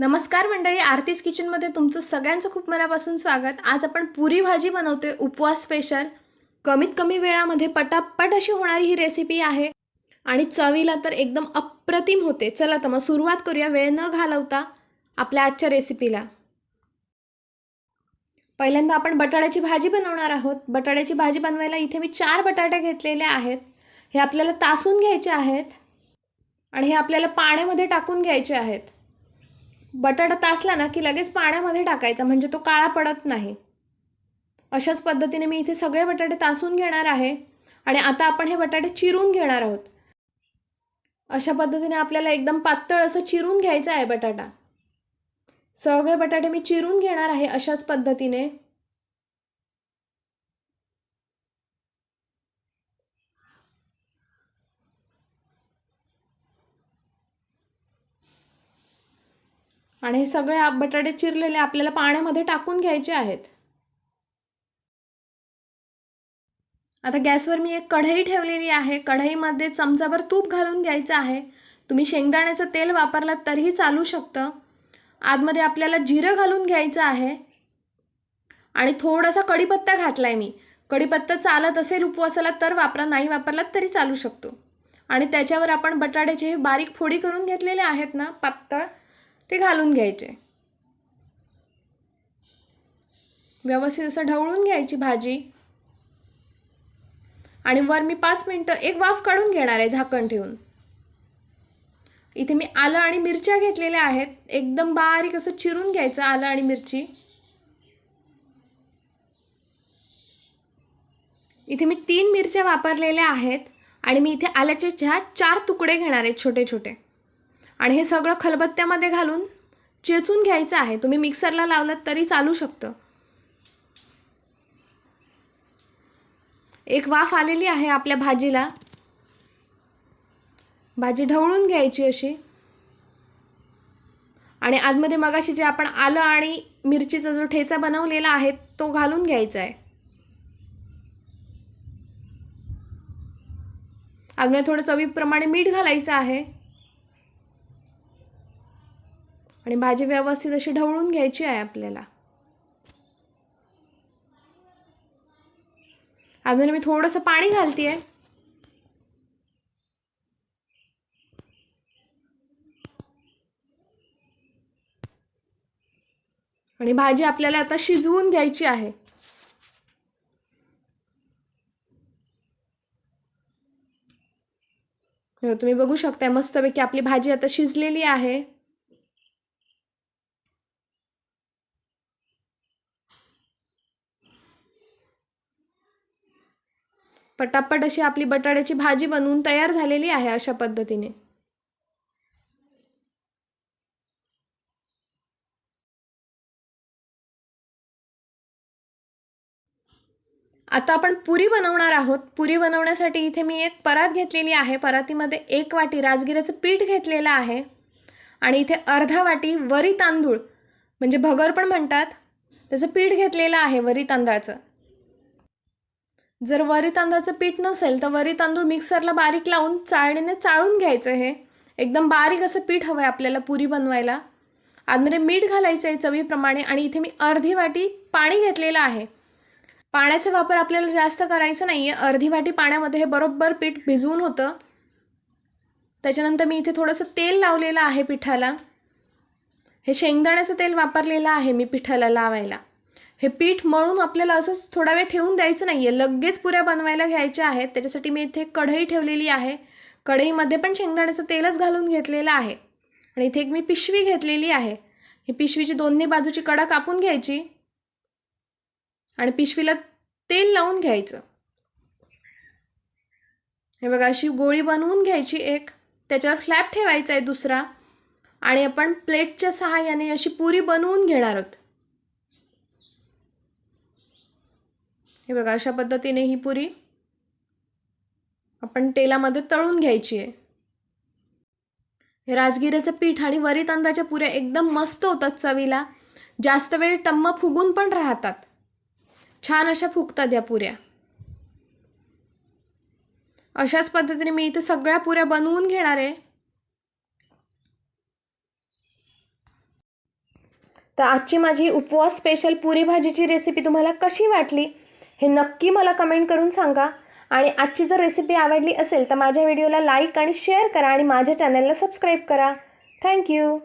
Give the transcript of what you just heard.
नमस्कार मंडळी आरतीज किचनमध्ये तुमचं सगळ्यांचं खूप मनापासून स्वागत. आज आपण पुरी भाजी बनवतोय उपवास स्पेशल कमीत कमी वेळामध्ये पटापट अशी होणारी ही रेसिपी आहे. आणि चवीला तर एकदम अप्रतिम होते. चला तर मग सुरुवात करूया वेळ न घालवता आपल्या आजच्या रेसिपीला पहिल्यांदा आपण बटाट्याची भाजी बनवणार आहोत. बटाट्याची भाजी बनवायला इथे मी चार बटाटे घेतलेले आहेत. हे आपल्याला तासून घ्यायचे आहेत. आणि हे आपल्याला पाण्यामध्ये टाकून घ्यायचे आहेत. बटाटा तासला ना की लगेच पाण्यामध्ये टाकायचा म्हणजे तो काळा पडत नाही. अशाच पद्धतीने मी इथे सगळे बटाटे तासून घेणार आहे आणि आता आपण हे बटाटे चिरून घेणार आहोत. अशा पद्धतीने आपल्याला एकदम पातळ असं चिरून घ्यायचं आहे बटाटा. सगळे बटाटे मी चिरून घेणार आहे अशाच पद्धतीने. आणि हे सगळे बटाटे चिरलेले आपल्याला पाण्यामध्ये टाकून घ्यायचे आहेत. आता गॅसवर मी एक कढई ठेवलेली आहे. कढईमध्ये चमचाभर तूप घालून घ्यायचं आहे. तुम्ही शेंगदाण्याचं तेल वापरलात तरीही चालू शकतं. आतमध्ये आपल्याला जिरं घालून घ्यायचं आहे. आणि थोडासा कढीपत्ता घातला आहे मी. कढीपत्ता चालत असेल उपवासाला तर वापरा नाही वापरलात तरी चालू शकतो. आणि त्याच्यावर आपण बटाट्याचे बारीक फोडी करून घेतलेले आहेत ना पातळ. ते घालून घ्यायचे. व्यवस्थित असं ढवळून घ्यायची भाजी. आणि वर मी पाच मिनटं एक वाफ काढून घेणार आहे झाकण ठेवून. इथे मी आलं आणि मिरच्या घेतलेल्या आहेत. एकदम बारीक असं चिरून घ्यायचं आलं आणि मिरची. इथे मी तीन मिरच्या वापरलेल्या आहेत. आणि मी इथे आल्याचे ह्या चार तुकडे घेणार आहेत छोटे छोटे आणि हे सगळं खलबत्त्यामध्ये घालून चेचून घ्यायचं आहे. तुम्ही मिक्सरला लावलं तरी चालू शकतं. एक वाफ आलेली आहे आपल्या भाजीला. भाजी ढवळून घ्यायची अशी. आणि आतमध्ये मगाशी जे आपण आलं आणि मिरचीचा जो ठेचा बनवलेला आहे तो घालून घ्यायचा आहे. आतमध्ये थोडं चवीप्रमाणे मीठ घालायचं आहे. आणि भाजी व्यवस्थित अशी ढवळून घ्यायची आहे आपल्याला. अजून मी थोडंसं पाणी घालते आहे आणि भाजी आपल्याला आता शिजवून घ्यायची आहे. तुम्ही बघू शकताय मस्तपैकी आपली भाजी आता शिजलेली आहे. पटापट अशी आपली बटाट्याची भाजी बनवून तयार झालेली आहे अशा पद्धतीने. आता आपण पुरी बनवणार आहोत. पुरी बनवण्यासाठी इथे मी एक परात घेतलेली आहे. परातीमध्ये एक वाटी राजगिऱ्याचं पीठ घेतलेलं आहे. आणि इथे अर्धा वाटी वरी तांदूळ म्हणजे भगर पण म्हणतात त्याचं पीठ घेतलेलं आहे वरी तांदळाचं. जर वरी तांदळाचं पीठ नसेल तर वरी तांदूळ मिक्सरला बारीक लावून चाळणीने चाळून घ्यायचं हे. एकदम बारीक असं पीठ हवं आहे आपल्याला पुरी बनवायला. आतमध्ये मीठ घालायचं आहे चवीप्रमाणे आणि इथे मी अर्धी वाटी पाणी घेतलेलं आहे. पाण्याचा वापर आपल्याला जास्त करायचा नाही आहे अर्धी वाटी पाण्यामध्ये हे बरोबर पीठ भिजवून होतं. त्याच्यानंतर मी इथे थोडंसं तेल लावलेलं आहे पिठाला. हे शेंगदाण्याचं तेल वापरलेलं आहे मी पिठाला लावायला. हे पीठ मळून आपल्याला असंच थोडा वेळ ठेवून द्यायचं नाही आहे लगेच पुऱ्या बनवायला घ्यायच्या आहेत. त्याच्यासाठी मी इथे कढई ठेवलेली आहे. कढईमध्ये पण शेंगदाण्याचं तेलच घालून घेतलेलं आहे. आणि इथे एक मी पिशवी घेतलेली आहे. ही पिशवीची दोन्ही बाजूची कडा कापून घ्यायची आणि पिशवीला तेल लावून घ्यायचं. हे बघा अशी गोळी बनवून घ्यायची एक. त्याच्यावर फ्लॅप ठेवायचा आहे दुसरा. आणि आपण प्लेटच्या सहाय्याने अशी पुरी बनवून घेणार आहोत. हे बघा अशा पद्धतीने ही पुरी आपण तेलामध्ये तळून घ्यायची आहे. राजगिऱ्याचं पीठ आणि वरी तांदळाच्या पुऱ्या एकदम मस्त होतात चवीला. जास्त वेळ टम्म फुगून पण राहतात. छान अशा फुगतात या पुऱ्या. अशाच पद्धतीने मी इथे सगळ्या पुऱ्या बनवून घेणार आहे. तर आजची माझी उपवास स्पेशल पुरी भाजीची रेसिपी तुम्हाला कशी वाटली? हे नक्की मला कमेंट करून सांगा. आणि आजची जर रेसिपी आवडली असेल तर माझ्या व्हिडिओला लाईक आणि शेअर करा आणि माझ्या चॅनलला सबस्क्राईब करा. थँक्यू